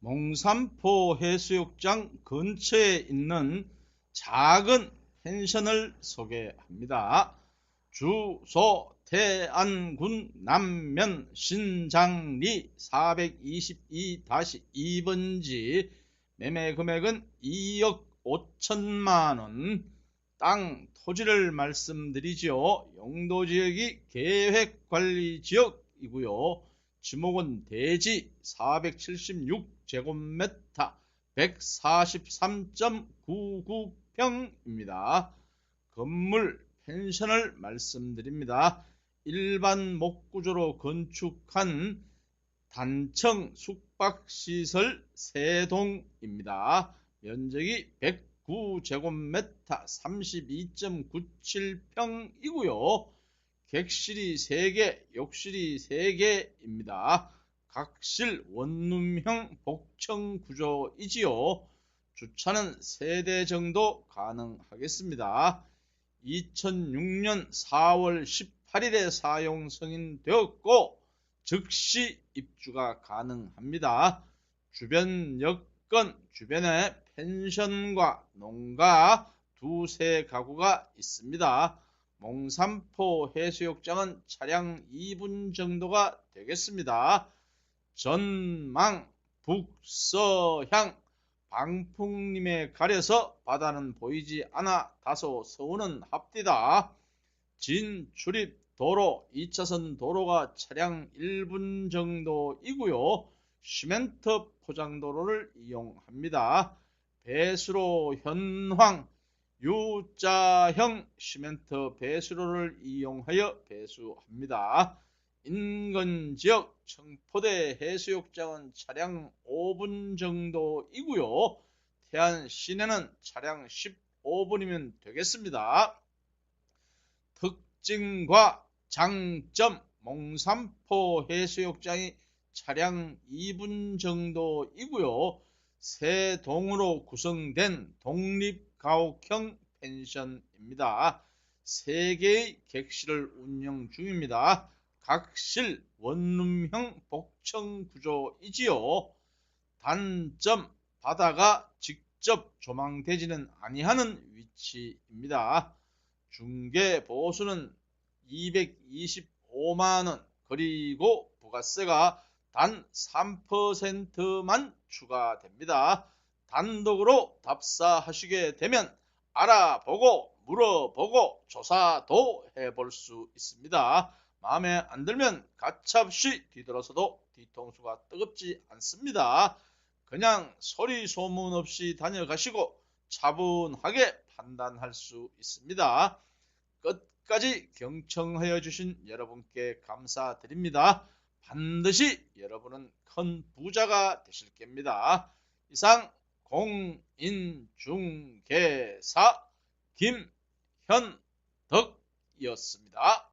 몽산포 해수욕장 근처에 있는 작은 펜션을 소개합니다. 주소 태안군 남면 신장리 422-2번지 매매 금액은 2억 5천만원 땅 토지를 말씀드리죠. 용도지역이 계획관리지역이고요. 지목은 대지 476제곱미터 143.99평입니다. 건물 펜션을 말씀드립니다. 일반 목구조로 건축한 단청 숙박시설 세동입니다. 면적이 109제곱미터 32.97평이고요. 객실이 3개, 욕실이 3개입니다. 각실 원룸형 복층 구조이지요. 주차는 3대 정도 가능하겠습니다. 2006년 4월 18일에 사용 승인되었고 즉시 입주가 가능합니다. 주변 여건 주변에 펜션과 농가 두세 가구가 있습니다. 몽산포 해수욕장은 차량 2분 정도가 되겠습니다. 전망 북서향 방풍림에 가려서 바다는 보이지 않아 다소 서운은 합디다. 진출입 도로 2차선 도로가 차량 1분 정도이고요. 시멘트 포장도로를 이용합니다. 배수로 현황 U자형 시멘트 배수로를 이용하여 배수합니다. 인근 지역 청포대 해수욕장은 차량 5분 정도이고요. 태안 시내는 차량 15분이면 되겠습니다. 특징과 장점 몽산포 해수욕장이 차량 2분 정도이고요. 세 동으로 구성된 독립 가옥형 펜션입니다. 3개의 객실을 운영 중입니다. 각실 원룸형 복층 구조이지요. 단점 바다가 직접 조망되지는 아니하는 위치입니다. 중개 보수는 225만원 그리고 부가세가 단 3%만 추가됩니다. 단독으로 답사하시게 되면 알아보고 물어보고 조사도 해볼 수 있습니다. 마음에 안 들면 가차없이 뒤돌아서도 뒤통수가 뜨겁지 않습니다. 그냥 소리 소문 없이 다녀가시고 차분하게 판단할 수 있습니다. 끝까지 경청하여 주신 여러분께 감사드립니다. 반드시 여러분은 큰 부자가 되실 겁니다. 이상 공인중개사 김현덕이었습니다.